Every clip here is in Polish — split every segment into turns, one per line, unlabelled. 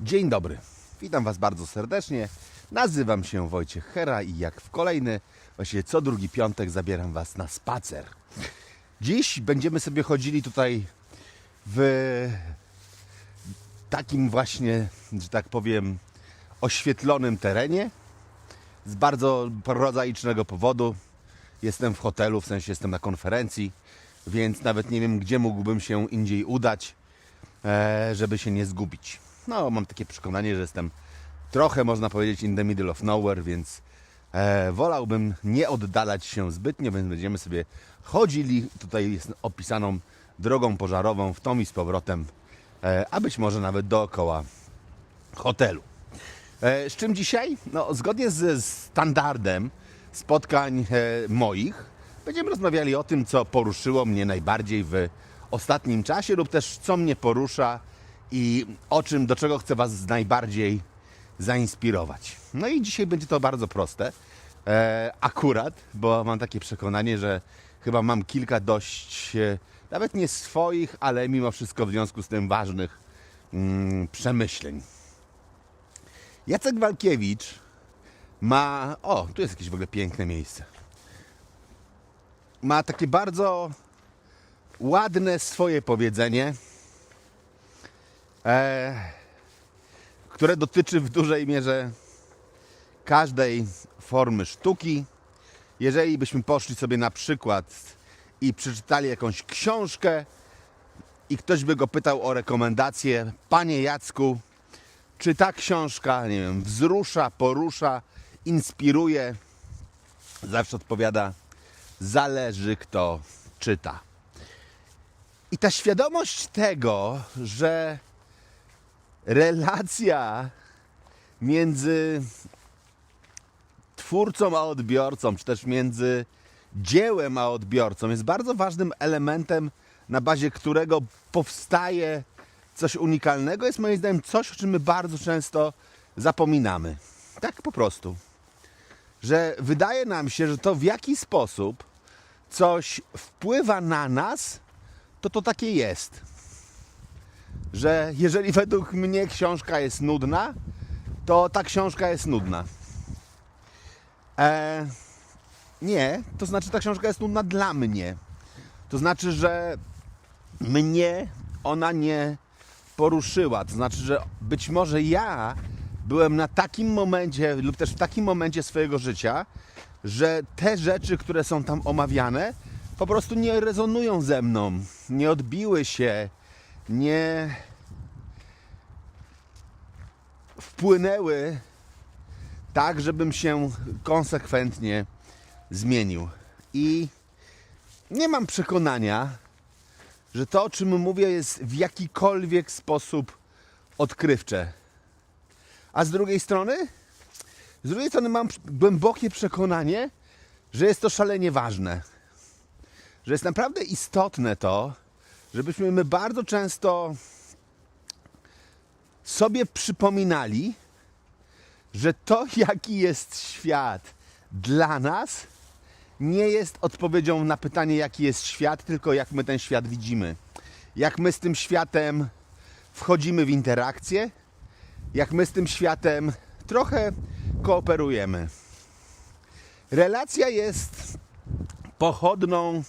Dzień dobry. Witam Was bardzo serdecznie. Nazywam się Wojciech Hera i jak w kolejny, właściwie co drugi piątek zabieram Was na spacer. Dziś będziemy sobie chodzili tutaj w takim właśnie, że tak powiem, oświetlonym terenie z bardzo prozaicznego powodu. Jestem w hotelu, w sensie jestem na konferencji, więc nawet nie wiem, gdzie mógłbym się indziej udać, e, żeby się nie zgubić. No, mam takie przekonanie, że jestem trochę, można powiedzieć, in the middle of nowhere, więc e, wolałbym nie oddalać się zbytnio, więc będziemy sobie chodzili tutaj jest opisaną drogą pożarową w tom i z powrotem, e, a być może nawet dookoła hotelu. E, Z czym dzisiaj? No, zgodnie ze standardem spotkań e, moich, będziemy rozmawiali o tym, co poruszyło mnie najbardziej w ostatnim czasie, lub też co mnie porusza i o czym, do czego chcę Was najbardziej zainspirować. No i dzisiaj będzie to bardzo proste. E, akurat, bo mam takie przekonanie, że chyba mam kilka dość, e, nawet nie swoich, ale mimo wszystko w związku z tym ważnych mm, przemyśleń. Jacek Walkiewicz ma. O, tu jest jakieś w ogóle piękne miejsce. Ma takie bardzo ładne swoje powiedzenie, które dotyczy w dużej mierze każdej formy sztuki. Jeżeli byśmy poszli sobie na przykład i przeczytali jakąś książkę i ktoś by go pytał o rekomendację, panie Jacku, czy ta książka, nie wiem, wzrusza, porusza, inspiruje? Zawsze odpowiada, zależy kto czyta. I ta świadomość tego, że relacja między twórcą a odbiorcą, czy też między dziełem a odbiorcą jest bardzo ważnym elementem, na bazie którego powstaje coś unikalnego, jest moim zdaniem coś, o czym my bardzo często zapominamy. Tak po prostu. Że wydaje nam się, że to w jaki sposób coś wpływa na nas, to to takie jest. Że jeżeli według mnie książka jest nudna, to ta książka jest nudna. E, nie, to znaczy ta książka jest nudna dla mnie. To znaczy, że mnie ona nie poruszyła. To znaczy, że być może ja byłem na takim momencie, lub też w takim momencie swojego życia, że te rzeczy, które są tam omawiane, po prostu nie rezonują ze mną, nie odbiły się, nie wpłynęły tak, żebym się konsekwentnie zmienił. I nie mam przekonania, że to, o czym mówię, jest w jakikolwiek sposób odkrywcze. A z drugiej strony, z drugiej strony mam głębokie przekonanie, że jest to szalenie ważne. Że jest naprawdę istotne to, żebyśmy my bardzo często sobie przypominali, że to, jaki jest świat dla nas, nie jest odpowiedzią na pytanie, jaki jest świat, tylko jak my ten świat widzimy. Jak my z tym światem wchodzimy w interakcję, jak my z tym światem trochę kooperujemy. Relacja jest pochodną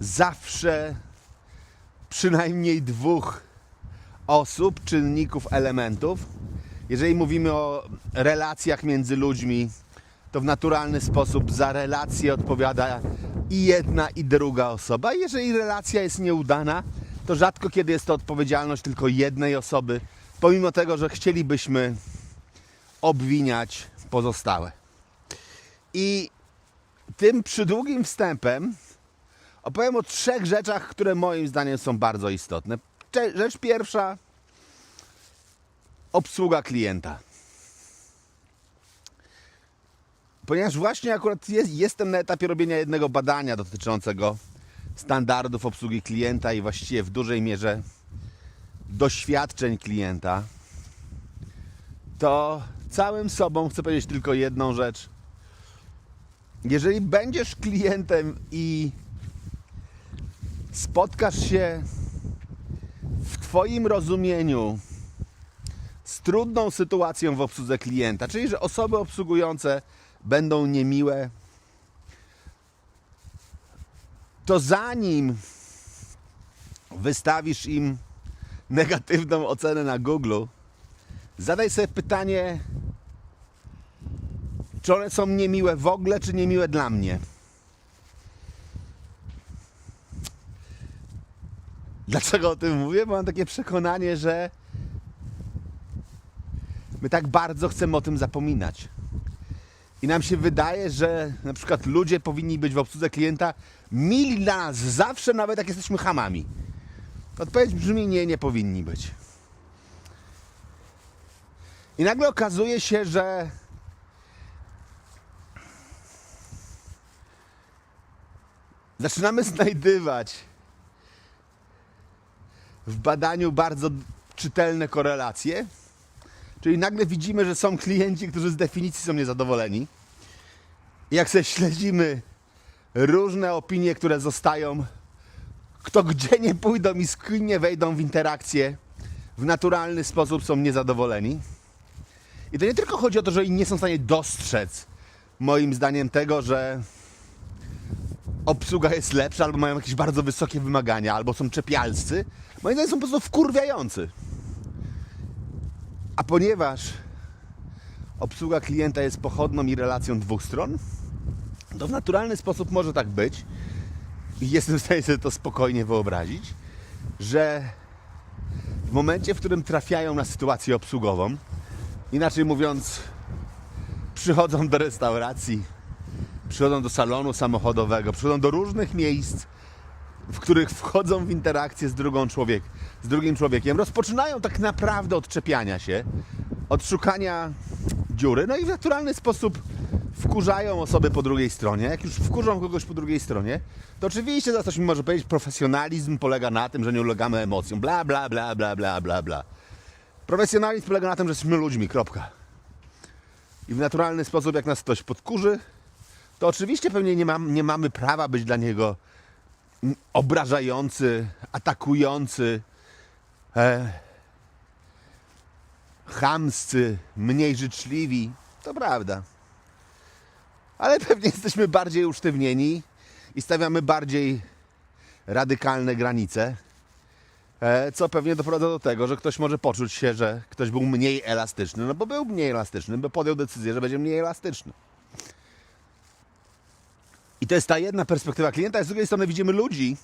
zawsze przynajmniej dwóch osób, czynników, elementów. Jeżeli mówimy o relacjach między ludźmi, to w naturalny sposób za relację odpowiada i jedna, i druga osoba. Jeżeli relacja jest nieudana, to rzadko kiedy jest to odpowiedzialność tylko jednej osoby, pomimo tego, że chcielibyśmy obwiniać pozostałe. I tym przydługim wstępem opowiem o trzech rzeczach, które moim zdaniem są bardzo istotne. Rzecz pierwsza obsługa klienta. Ponieważ właśnie akurat jest, jestem na etapie robienia jednego badania dotyczącego standardów obsługi klienta i właściwie w dużej mierze doświadczeń klienta, to całym sobą chcę powiedzieć tylko jedną rzecz. Jeżeli będziesz klientem i spotkasz się w Twoim rozumieniu z trudną sytuacją w obsłudze klienta, czyli że osoby obsługujące będą niemiłe, to zanim wystawisz im negatywną ocenę na Google, zadaj sobie pytanie, czy one są niemiłe w ogóle, czy niemiłe dla mnie. Dlaczego o tym mówię? Bo mam takie przekonanie, że my tak bardzo chcemy o tym zapominać. I nam się wydaje, że na przykład ludzie powinni być w obsłudze klienta mili dla nas zawsze, nawet jak jesteśmy hamami. Odpowiedź brzmi nie, nie powinni być. I nagle okazuje się, że zaczynamy znajdywać w badaniu bardzo czytelne korelacje. Czyli nagle widzimy, że są klienci, którzy z definicji są niezadowoleni. Jak sobie śledzimy różne opinie, które zostają, kto gdzie nie pójdą i z kim nie wejdą w interakcję, w naturalny sposób są niezadowoleni. I to nie tylko chodzi o to, że oni nie są w stanie dostrzec, moim zdaniem, tego, że obsługa jest lepsza, albo mają jakieś bardzo wysokie wymagania, albo są czepialscy. Moim zdaniem są po prostu wkurwiający. A ponieważ obsługa klienta jest pochodną i relacją dwóch stron, to w naturalny sposób może tak być i jestem w stanie sobie to spokojnie wyobrazić, że w momencie, w którym trafiają na sytuację obsługową, inaczej mówiąc, przychodzą do restauracji, przychodzą do salonu samochodowego, przychodzą do różnych miejsc, w których wchodzą w interakcję z, drugą człowiek, z drugim człowiekiem, rozpoczynają tak naprawdę od czepiania się, od szukania dziury, no i w naturalny sposób wkurzają osoby po drugiej stronie. Jak już wkurzą kogoś po drugiej stronie, to oczywiście za coś mi może powiedzieć, profesjonalizm polega na tym, że nie ulegamy emocjom, bla, bla, bla, bla, bla, bla, bla. Profesjonalizm polega na tym, że jesteśmy ludźmi, kropka. I w naturalny sposób, jak nas ktoś podkurzy, to oczywiście pewnie nie, mam, nie mamy prawa być dla niego obrażający, atakujący, e, chamscy, mniej życzliwi. To prawda. Ale pewnie jesteśmy bardziej usztywnieni i stawiamy bardziej radykalne granice, e, co pewnie doprowadza do tego, że ktoś może poczuć się, że ktoś był mniej elastyczny, no bo był mniej elastyczny, bo podjął decyzję, że będzie mniej elastyczny. I to jest ta jedna perspektywa klienta, a z drugiej strony widzimy ludzi,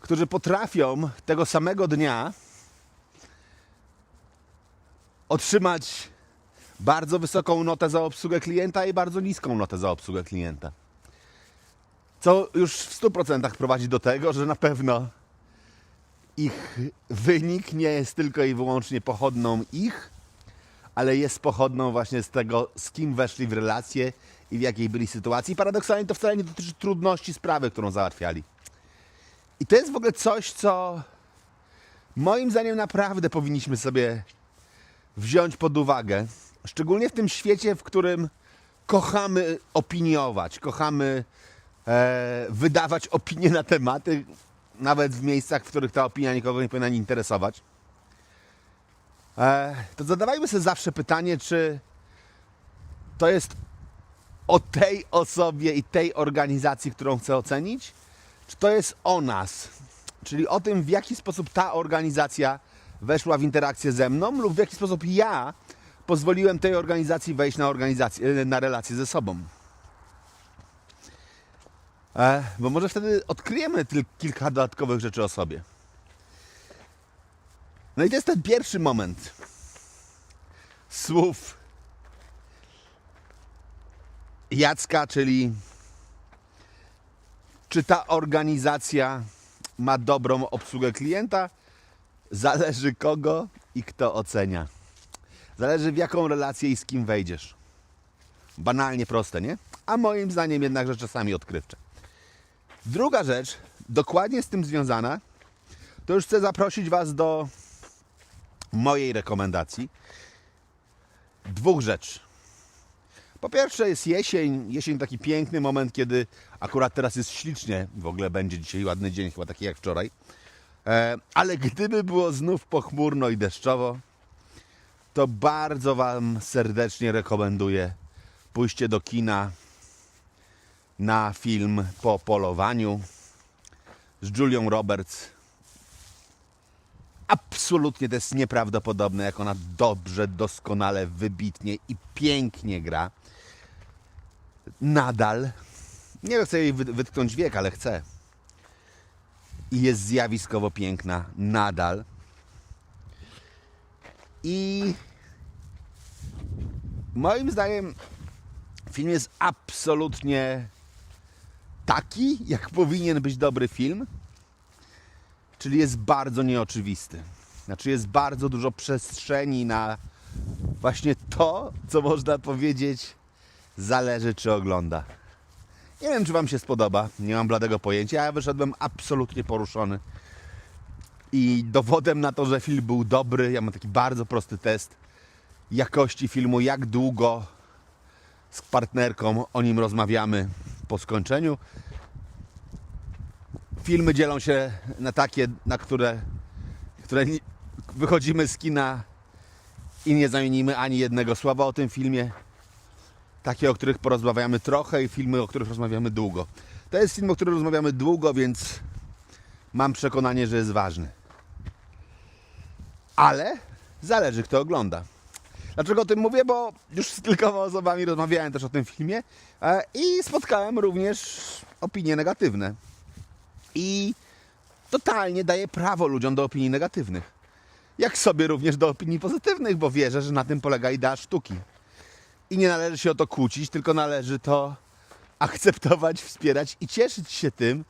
którzy potrafią tego samego dnia otrzymać bardzo wysoką notę za obsługę klienta i bardzo niską notę za obsługę klienta. Co już w 100% prowadzi do tego, że na pewno ich wynik nie jest tylko i wyłącznie pochodną ich, ale jest pochodną właśnie z tego, z kim weszli w relację i w jakiej byli sytuacji. Paradoksalnie to wcale nie dotyczy trudności sprawy, którą załatwiali. I to jest w ogóle coś, co moim zdaniem naprawdę powinniśmy sobie wziąć pod uwagę. Szczególnie w tym świecie, w którym kochamy opiniować, kochamy e, wydawać opinie na tematy, nawet w miejscach, w których ta opinia nikogo nie powinna interesować. E, to zadawajmy sobie zawsze pytanie, czy to jest o tej osobie i tej organizacji, którą chcę ocenić, czy to jest o nas, czyli o tym, w jaki sposób ta organizacja weszła w interakcję ze mną lub w jaki sposób ja pozwoliłem tej organizacji wejść na, organizację, na relację ze sobą. E, bo może wtedy odkryjemy kilka dodatkowych rzeczy o sobie. No i to jest ten pierwszy moment słów Jacka, czyli czy ta organizacja ma dobrą obsługę klienta? Zależy kogo i kto ocenia. Zależy w jaką relację i z kim wejdziesz. Banalnie proste, nie? A moim zdaniem jednakże czasami odkrywcze. Druga rzecz, dokładnie z tym związana, to już chcę zaprosić Was do mojej rekomendacji. Dwóch rzeczy. Po pierwsze jest jesień, jesień taki piękny moment, kiedy akurat teraz jest ślicznie, w ogóle będzie dzisiaj ładny dzień, chyba taki jak wczoraj. E, ale gdyby było znów pochmurno i deszczowo, to bardzo Wam serdecznie rekomenduję pójście do kina na film po polowaniu z Julią Roberts. Absolutnie to jest nieprawdopodobne, jak ona dobrze, doskonale, wybitnie i pięknie gra. Nadal. Nie chcę jej wy- wytknąć wiek, ale chcę. I jest zjawiskowo piękna. Nadal. I moim zdaniem film jest absolutnie taki, jak powinien być dobry film. Czyli jest bardzo nieoczywisty. Znaczy jest bardzo dużo przestrzeni na właśnie to, co można powiedzieć zależy czy ogląda. Nie wiem, czy Wam się spodoba, nie mam bladego pojęcia. Ja wyszedłem absolutnie poruszony. I dowodem na to, że film był dobry, ja mam taki bardzo prosty test jakości filmu, jak długo z partnerką o nim rozmawiamy po skończeniu. Filmy dzielą się na takie, na które, które wychodzimy z kina i nie zamienimy ani jednego słowa o tym filmie. Takie, o których porozmawiamy trochę i filmy, o których rozmawiamy długo. To jest film, o którym rozmawiamy długo, więc mam przekonanie, że jest ważny. Ale zależy, kto ogląda. Dlaczego o tym mówię? Bo już z kilkoma osobami rozmawiałem też o tym filmie e, i spotkałem również opinie negatywne. I totalnie daję prawo ludziom do opinii negatywnych. Jak sobie również do opinii pozytywnych, bo wierzę, że na tym polega idea sztuki. I nie należy się o to kłócić, tylko należy to akceptować, wspierać i cieszyć się tym,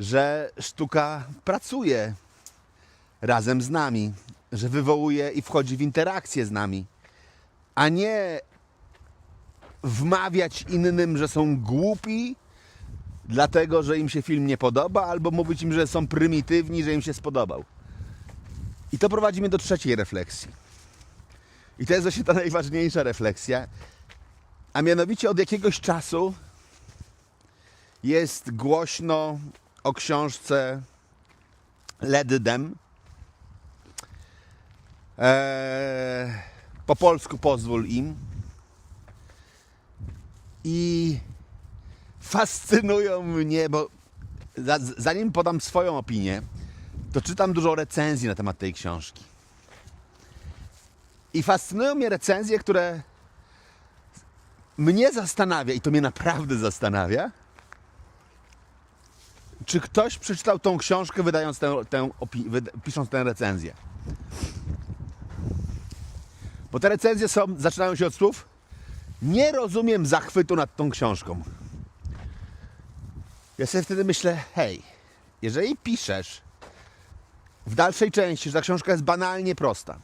że sztuka pracuje razem z nami, że wywołuje i wchodzi w interakcję z nami, a nie wmawiać innym, że są głupi, dlatego że im się film nie podoba, albo mówić im, że są prymitywni, że im się spodobał. I to prowadzi mnie do trzeciej refleksji. I to jest właśnie ta najważniejsza refleksja. A mianowicie od jakiegoś czasu jest głośno o książce Let Them. Eee, po polsku pozwól im. I fascynują mnie, bo za- zanim podam swoją opinię, to czytam dużo recenzji na temat tej książki. I fascynują mnie recenzje, które mnie zastanawia, i to mnie naprawdę zastanawia, czy ktoś przeczytał tą książkę, wydając tę, tę pisząc tę recenzję. Bo te recenzje są, zaczynają się od słów nie rozumiem zachwytu nad tą książką. Ja sobie wtedy myślę, hej, jeżeli piszesz w dalszej części, że ta książka jest banalnie prosta,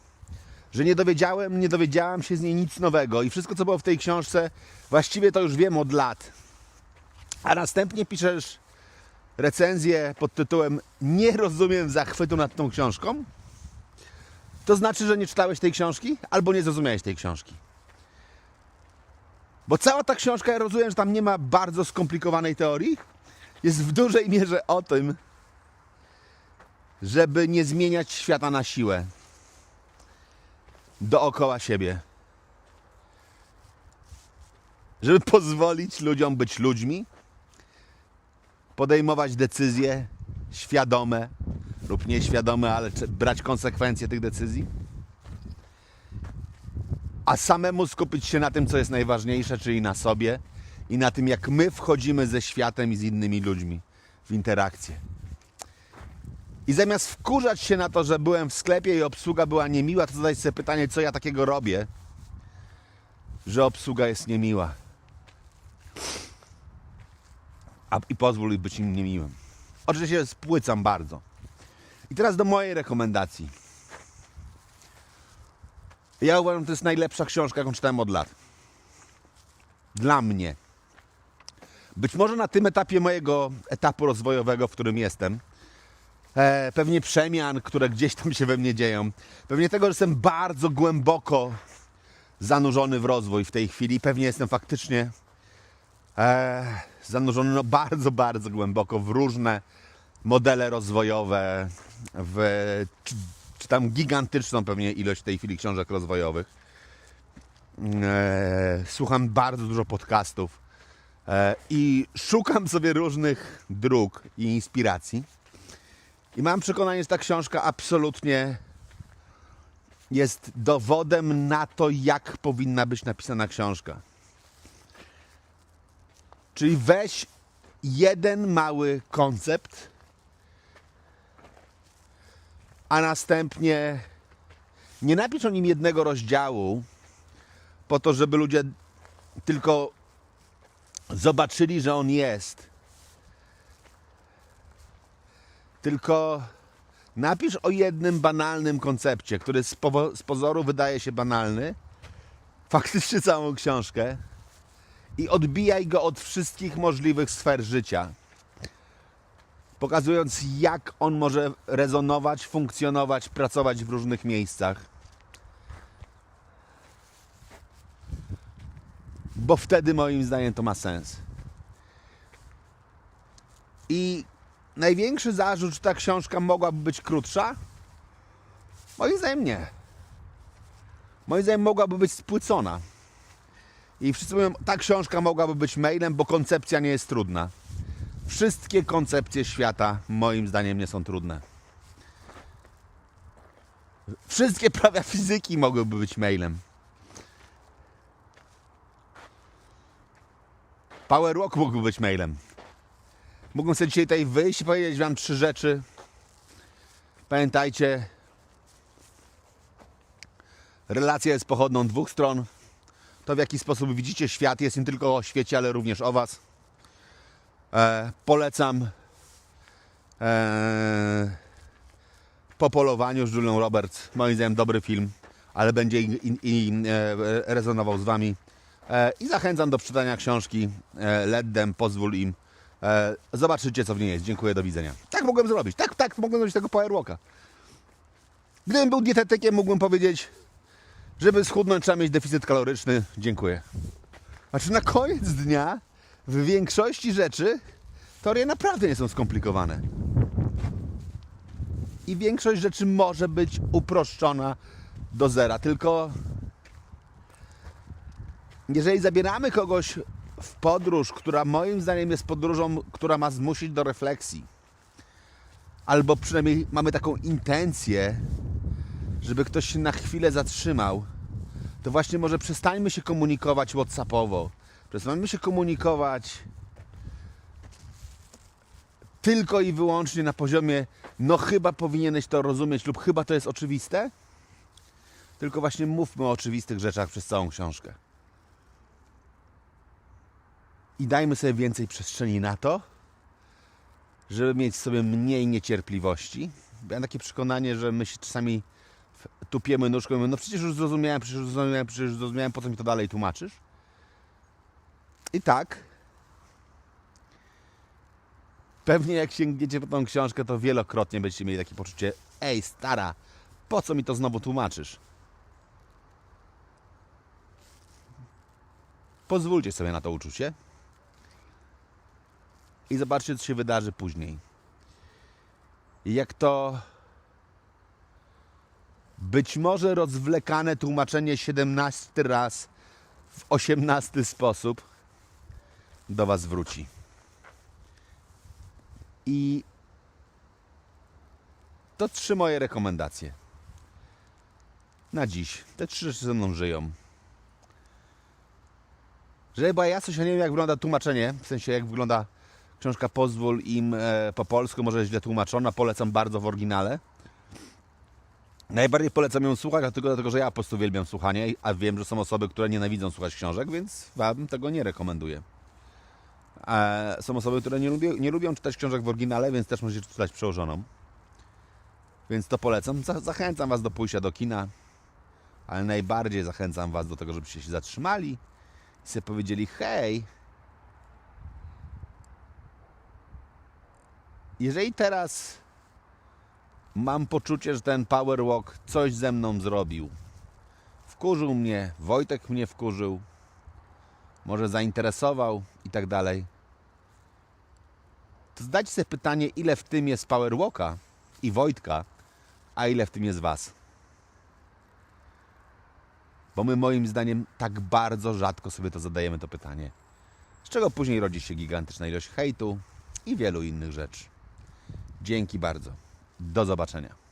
że nie dowiedziałem, nie dowiedziałam się z niej nic nowego i wszystko, co było w tej książce, właściwie to już wiem od lat. A następnie piszesz recenzję pod tytułem Nie rozumiem zachwytu nad tą książką, to znaczy, że nie czytałeś tej książki albo nie zrozumiałeś tej książki. Bo cała ta książka, ja rozumiem, że tam nie ma bardzo skomplikowanej teorii, jest w dużej mierze o tym, żeby nie zmieniać świata na siłę dookoła siebie. Żeby pozwolić ludziom być ludźmi, podejmować decyzje świadome lub nieświadome, ale brać konsekwencje tych decyzji. A samemu skupić się na tym, co jest najważniejsze, czyli na sobie i na tym, jak my wchodzimy ze światem i z innymi ludźmi w interakcję. I zamiast wkurzać się na to, że byłem w sklepie i obsługa była niemiła, to zadać sobie pytanie, co ja takiego robię, że obsługa jest niemiła. A, I pozwól być im niemiłym. Oczywiście spłycam bardzo. I teraz do mojej rekomendacji. Ja uważam, że to jest najlepsza książka, jaką czytałem od lat. Dla mnie. Być może na tym etapie mojego etapu rozwojowego, w którym jestem, e, pewnie przemian, które gdzieś tam się we mnie dzieją, pewnie tego, że jestem bardzo głęboko zanurzony w rozwój w tej chwili, pewnie jestem faktycznie e, zanurzony no bardzo, bardzo głęboko w różne modele rozwojowe, w czy, czy czytam gigantyczną pewnie ilość w tej chwili książek rozwojowych. E, słucham bardzo dużo podcastów e, i szukam sobie różnych dróg i inspiracji. I mam przekonanie, że ta książka absolutnie jest dowodem na to, jak powinna być napisana książka. Czyli weź jeden mały koncept, a następnie nie napisz o nim jednego rozdziału, po to, żeby ludzie tylko zobaczyli, że on jest. Tylko napisz o jednym banalnym koncepcie, który z, powo- z pozoru wydaje się banalny, faktycznie całą książkę i odbijaj go od wszystkich możliwych sfer życia. Pokazując, jak on może rezonować, funkcjonować, pracować w różnych miejscach. Bo wtedy, moim zdaniem, to ma sens. I największy zarzut, czy ta książka mogłaby być krótsza? Moim zdaniem nie. Moim zdaniem mogłaby być spłycona. I wszyscy mówią, ta książka mogłaby być mailem, bo koncepcja nie jest trudna. Wszystkie koncepcje świata, moim zdaniem, nie są trudne. Wszystkie prawa fizyki mogłyby być mailem. Power Walk mógłby być mailem. Mógłbym sobie dzisiaj tutaj wyjść i powiedzieć Wam trzy rzeczy. Pamiętajcie, relacja jest pochodną dwóch stron. To w jaki sposób widzicie świat jest nie tylko o świecie, ale również o Was. E, polecam e, Po polowaniu z Julią Roberts. Moim zdaniem dobry film, ale będzie i, i, i e, rezonował z Wami. E, I zachęcam do przeczytania książki e, Let Them, pozwól im. E, zobaczycie, co w niej jest. Dziękuję, do widzenia. Tak mogłem zrobić. Tak, tak, mogłem zrobić tego Power Walka. Gdybym był dietetykiem, mógłbym powiedzieć, żeby schudnąć, trzeba mieć deficyt kaloryczny. Dziękuję. Znaczy, na koniec dnia w większości rzeczy teorie naprawdę nie są skomplikowane. I większość rzeczy może być uproszczona do zera. Tylko jeżeli zabieramy kogoś w podróż, która moim zdaniem jest podróżą, która ma zmusić do refleksji, albo przynajmniej mamy taką intencję, żeby ktoś się na chwilę zatrzymał, to właśnie może przestańmy się komunikować WhatsAppowo. Przestańmy się komunikować tylko i wyłącznie na poziomie no chyba powinieneś to rozumieć lub chyba to jest oczywiste. Tylko właśnie mówmy o oczywistych rzeczach przez całą książkę. I dajmy sobie więcej przestrzeni na to, żeby mieć sobie mniej niecierpliwości. Mam takie przekonanie, że my się czasami tupiemy nóżką i mówimy, no przecież już zrozumiałem, przecież już zrozumiałem, przecież już zrozumiałem, po co mi to dalej tłumaczysz? I tak, pewnie jak sięgniecie po tą książkę, to wielokrotnie będziecie mieli takie poczucie, ej stara, po co mi to znowu tłumaczysz? Pozwólcie sobie na to uczucie i zobaczcie, co się wydarzy później. Jak to być może rozwlekane tłumaczenie 17 raz w 18 sposób do Was wróci. I to trzy moje rekomendacje. Na dziś. Te trzy rzeczy ze mną żyją. Była jasność, ja nie wiem jak wygląda tłumaczenie, w sensie jak wygląda książka Pozwól im e, po polsku, może źle tłumaczona, polecam bardzo w oryginale. Najbardziej polecam ją słuchać, dlatego, dlatego że ja po prostu uwielbiam słuchanie, a wiem, że są osoby, które nienawidzą słuchać książek, więc Wam tego nie rekomenduję. E, są osoby, które nie lubią, nie lubią czytać książek w oryginale, więc też możecie czytać przełożoną. Więc to polecam. Za- Zachęcam Was do pójścia do kina, ale najbardziej zachęcam Was do tego, żebyście się zatrzymali i sobie powiedzieli: Hej, jeżeli teraz mam poczucie, że ten Power Walk coś ze mną zrobił, wkurzył mnie, Wojtek mnie wkurzył, może zainteresował i tak dalej, to zdajcie sobie pytanie, ile w tym jest Power Walka i Wojtka, a ile w tym jest Was? Bo my moim zdaniem tak bardzo rzadko sobie to zadajemy to pytanie. Z czego później rodzi się gigantyczna ilość hejtu i wielu innych rzeczy. Dzięki bardzo. Do zobaczenia.